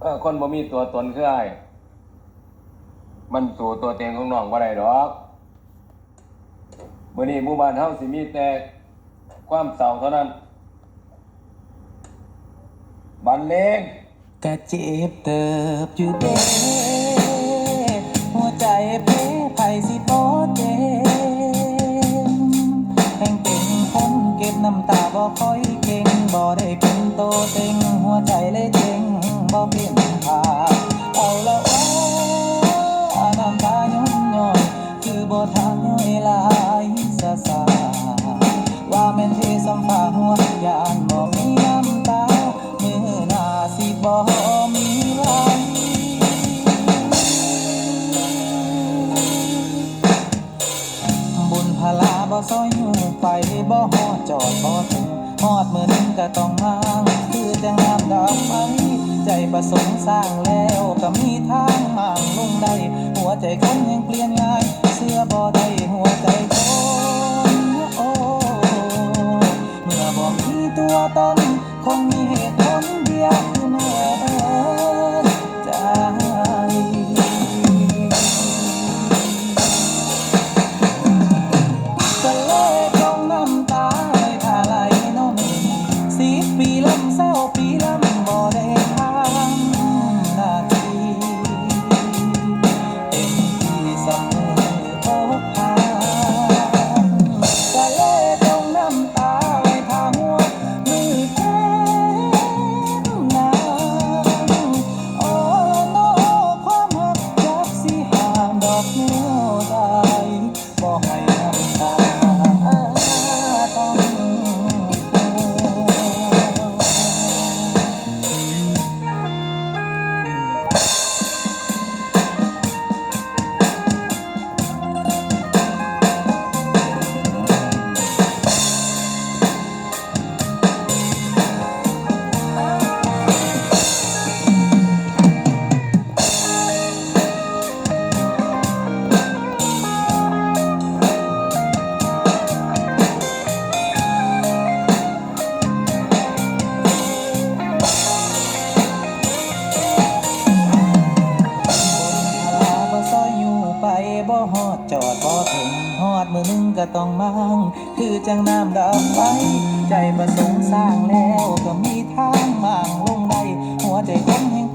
เออคนบ่มีตัวตนคือไอ้มันสู่ตัวเต็งของน้องบ่ได้ดอกมื้อนี้หมู่บ้านเฮาสิมีแต่ความเศร้าเท่านั้น บันเลงกะเจ็บเติบอยู่เด้หัวใจเพไผสิบ่เจ็บแห่งเป็นคนเก็บน้ำตาบ่ค่อยเก่งบ่ได้เป็นโตเต็งหัวใจเลยเจ็ง บ่เป็นผาเอาละว่าน้ำตาย้อนย้อนคือบ่ทางย้อยลายซาซาว่าแม่นเทสัมฟ้าหัวยานบ่มีน้ำตามือหน้าสิบ่มีไหลบุญพลาบ่ซอยอยู่ไปบ่ฮอดจอดบ่ถึงฮอดมือนึงก็ต้องมางคือจังงามดอกไม้ ประสงค์สร้างแล้วก็มีทางห่างลงได้หัวใจคนยังเปลี่ยนง่าย เสื้อบ่ได้หัวใจคนโอ้เมื่อบอกมีตัวตนคงมีเหตุ บ่ฮอดจอดบ่ถึงฮอดมือนึงก็ต้องมั่งคือจังน้ำดัไปใจปรสงสร้างแล้วก็มีทางบางลงได้หัวใจคนแห่ง